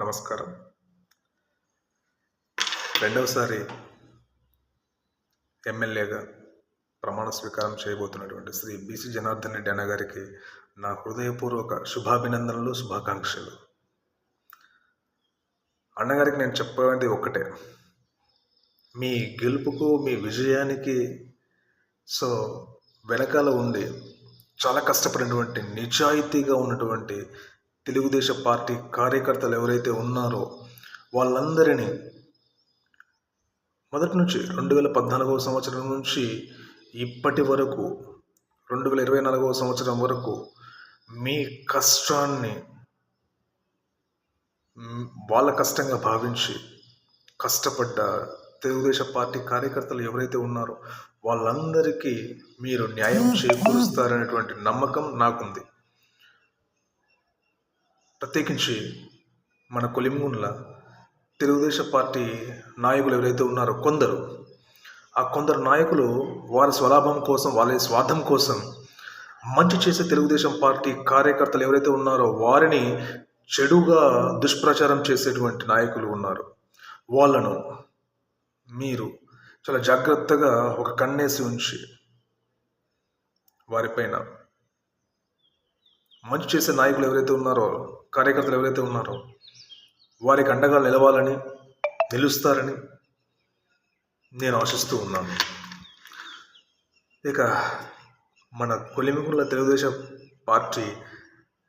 నమస్కారం. రెండవసారి ఎమ్మెల్యేగా ప్రమాణ స్వీకారం చేయబోతున్నటువంటి శ్రీ బీసీ జనార్దన్ రెడ్డి అన్న గారికి నా హృదయపూర్వక శుభాభినందనలు శుభాకాంక్షలు. అన్నగారికి నేను చెప్పేది ఒక్కటే. మీ గెలుపుకు మీ విజయానికి సో వెనకాల ఉండి చాలా కష్టపడినటువంటి నిజాయితీగా ఉన్నటువంటి తెలుగుదేశం పార్టీ కార్యకర్తలు ఎవరైతే ఉన్నారో వాళ్ళందరినీ మొదటి నుంచి రెండు వేల పద్నాలుగవ సంవత్సరం నుంచి ఇప్పటి వరకు రెండు వేల ఇరవై నాలుగవ సంవత్సరం వరకు మీ కష్టాన్ని వాళ్ళ కష్టంగా భావించి కష్టపడ్డ తెలుగుదేశం పార్టీ కార్యకర్తలు ఎవరైతే ఉన్నారో వాళ్ళందరికీ మీరు న్యాయం చేకూరుస్తారనేటువంటి నమ్మకం నాకుంది. ప్రత్యేకించి మన కొలిమూన్ల తెలుగుదేశం పార్టీ నాయకులు ఎవరైతే ఉన్నారో కొందరు ఆ కొందరు నాయకులు వారి స్వలాభం కోసం వాళ్ళ స్వార్థం కోసం మంచి చేసే తెలుగుదేశం పార్టీ కార్యకర్తలు ఎవరైతే ఉన్నారో వారిని చెడుగా దుష్ప్రచారం చేసేటువంటి నాయకులు ఉన్నారు. వాళ్ళను మీరు చాలా జాగ్రత్తగా ఒక కన్నేసి ఉంచి వారిపైన మంచి చేసే నాయకులు ఎవరైతే ఉన్నారో కార్యకర్తలు ఎవరైతే ఉన్నారో వారికి అండగా నిలవాలని నిలుస్తారని నేను ఆశిస్తూ ఉన్నాను. ఇక మన కొలిమికుల తెలుగుదేశం పార్టీ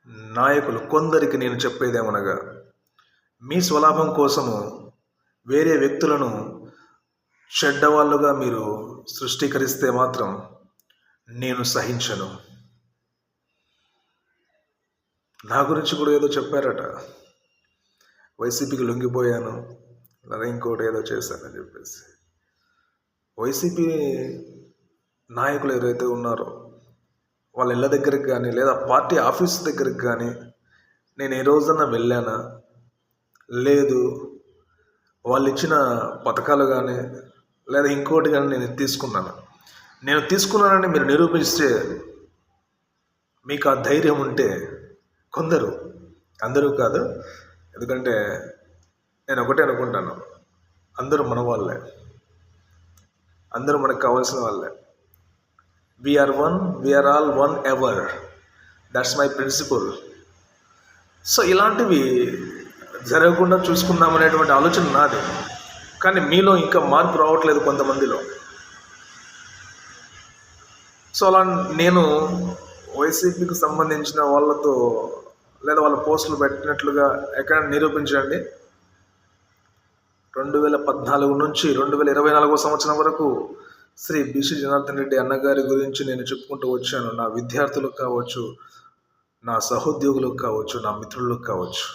నాయకులు కొందరికి నేను చెప్పేదేమనగా మీ స్వలాభం కోసము వేరే వ్యక్తులను చెడ్డవాళ్ళుగా మీరు సృష్టీకరిస్తే మాత్రం నేను సహించను. నా గురించి కూడా ఏదో చెప్పారట. వైసీపీకి లొంగిపోయాను లేదా ఇంకోటి ఏదో చేశానని చెప్పేసి. వైసీపీ నాయకులు ఎవరైతే ఉన్నారో వాళ్ళ ఇళ్ళ దగ్గరికి కానీ లేదా పార్టీ ఆఫీస్ దగ్గరికి కానీ నేను ఏ రోజన్నా వెళ్ళానా? లేదు. వాళ్ళు ఇచ్చిన పథకాలు కానీ లేదా ఇంకోటి కానీ నేను తీసుకున్నాను. నేను తీసుకున్నానని మీరు నిరూపిస్తే మీకు ఆ ధైర్యం ఉంటే కొందరు. అందరూ కాదు. ఎందుకంటే నేను ఒకటే అనుకుంటాను. అందరూ మన వాళ్ళే. అందరూ మనకు కావాల్సిన వాళ్ళే. We are one we are all one ever that's my principle so ఇలాంటివి జరగకుండా చూసుకుందామనేటువంటి ఆలోచన నాది. కానీ మీలో ఇంకా మార్పు రావట్లేదు కొంతమందిలో. సో అలా నేను వైసీపీకి సంబంధించిన వాళ్ళతో లేదా వాళ్ళ పోస్టులు పెట్టినట్లుగా ఎక్కడ నిరూపించండి. రెండు వేల పద్నాలుగు నుంచి రెండు వేల ఇరవై నాలుగో సంవత్సరం వరకు శ్రీ బిసి జనార్దన్ రెడ్డి అన్నగారి గురించి నేను చెప్పుకుంటూ వచ్చాను. నా విద్యార్థులకు కావచ్చు నా సహోద్యోగులకు కావచ్చు నా మిత్రులకు కావచ్చు.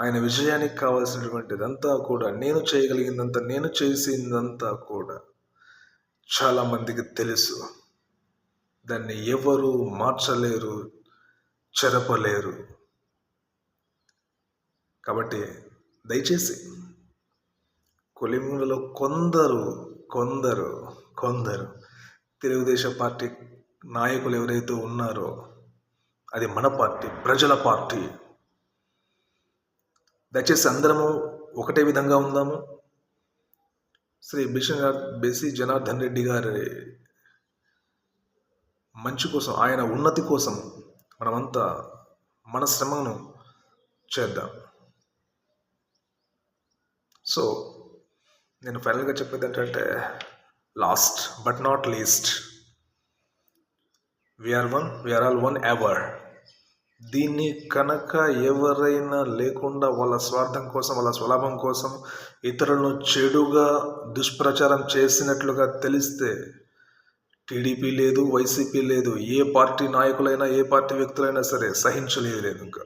ఆయన విజయానికి కావాల్సినటువంటిదంతా కూడా నేను చేయగలిగిందంతా నేను చేసిందంతా కూడా చాలామందికి తెలుసు. దాన్ని ఎవరు మార్చలేరు. చెరపలేరు. కాబట్టి దయచేసి కొలిములలో కొందరు కొందరు కొందరు తెలుగుదేశం పార్టీ నాయకులు ఎవరైతే ఉన్నారో అది మన పార్టీ ప్రజల పార్టీ. దయచేసి అందరము ఒకటే విధంగా ఉందాము. శ్రీ బిషన్ బెసి జనార్దన్ రెడ్డి గారి మంచి కోసం ఆయన ఉన్నతి కోసం మనమంతా మన శ్రమను చేద్దాం. సో నేను ఫైనల్గా చెప్పేది ఏంటంటే last but not least we are one we are all one ever దీన్ని కనుక ఎవరైనా లేకుండా వాళ్ళ స్వార్థం కోసం వాళ్ళ స్వలాభం కోసం ఇతరులను చెడుగా దుష్ప్రచారం చేసినట్లుగా తెలిస్తే టీడీపీ లేదు వైసీపీ లేదు ఏ పార్టీ నాయకులైనా ఏ పార్టీ వ్యక్తులైనా సరే సహించలేదు లేదు ఇంకా.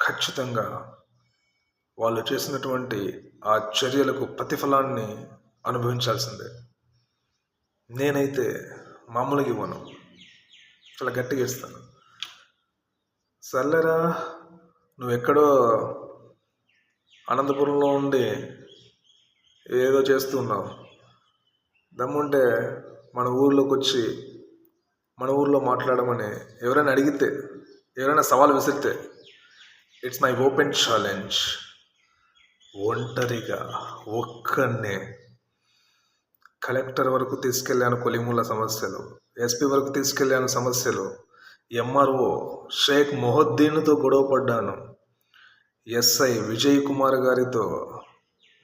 ఖచ్చితంగా వాళ్ళు చేసినటువంటి ఆ చర్యలకు ప్రతిఫలాన్ని అనుభవించాల్సిందే. నేనైతే మామూలుగా ఇవ్వను. చాలా గట్టిగా ఇస్తాను. సర్లేరా నువ్వు ఎక్కడో అనంతపురంలో ఉండి ఏదో చేస్తున్నావు దమ్ముంటే మన ఊర్లోకి వచ్చి మన ఊర్లో మాట్లాడమని ఎవరైనా అడిగితే ఎవరైనా సవాల్ విసిరితే ఇట్స్ మై ఓపెన్ ఛాలెంజ్ ఒంటరిగా ఒక్కనే కలెక్టర్ వరకు తీసుకెళ్ళాను కొలిముల సమస్యలు ఎస్పీ వరకు తీసుకెళ్ళాను సమస్యలు ఎంఆర్ఓ షేక్ మొహద్దీన్తో గొడవ పడ్డాను ఎస్ఐ విజయ్ కుమార్ గారితో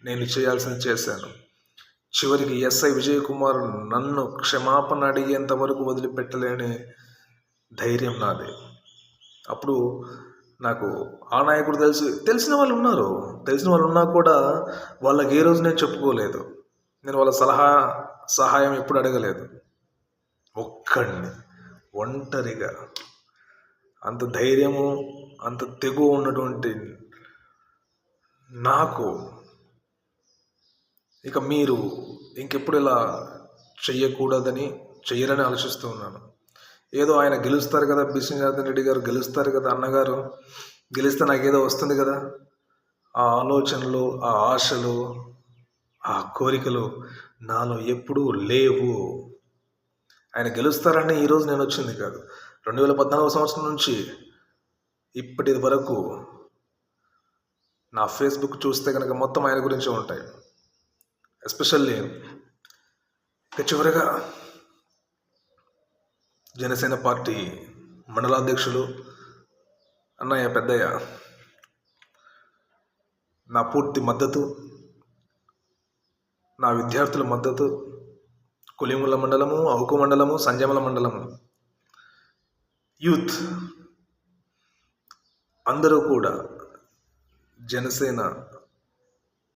నేను చేయాల్సింది చేశాను. చివరికి ఎస్ఐ విజయ్ కుమార్ నన్ను క్షమాపణ అడిగేంత వరకు వదిలిపెట్టలేని ధైర్యం నాది. అప్పుడు నాకు ఆ నాయకుడు తెలిసి తెలిసిన వాళ్ళు ఉన్నారు. తెలిసిన వాళ్ళు ఉన్నా కూడా వాళ్ళకి ఏ రోజు నేను చెప్పుకోలేదు. నేను వాళ్ళ సలహా సహాయం ఎప్పుడు అడగలేదు. ఒక్కడిని ఒంటరిగా. అంత ధైర్యము అంత తెగువ ఉన్నటువంటి నాకు ఇక మీరు ఇంకెప్పుడు ఇలా చెయ్యకూడదని చెయ్యరని ఆలోచిస్తూ ఉన్నాను. ఏదో ఆయన గెలుస్తారు కదా బిశ్వనాథన్ రెడ్డి గారు గెలుస్తారు కదా అన్నగారు గెలిస్తే నాకేదో వస్తుంది కదా. ఆ ఆలోచనలు ఆ ఆశలు ఆ కోరికలు నాలో ఎప్పుడూ లేవు. ఆయన గెలుస్తారని ఈరోజు నేను వచ్చింది కాదు. రెండు వేల పద్నాలుగు సంవత్సరం నుంచి ఇప్పటి వరకు నా ఫేస్బుక్ చూస్తే కనుక మొత్తం ఆయన గురించే ఉంటాయి. ఎస్పెషల్లీ ఇక చివరిగా జనసేన పార్టీ మండలాధ్యక్షులు అన్నయ్య పెద్దయ్య నా పూర్తి మద్దతు నా విద్యార్థుల మద్దతు కొలిముల మండలము అవుకు మండలము సంజమల మండలము. యూత్ అందరూ కూడా జనసేన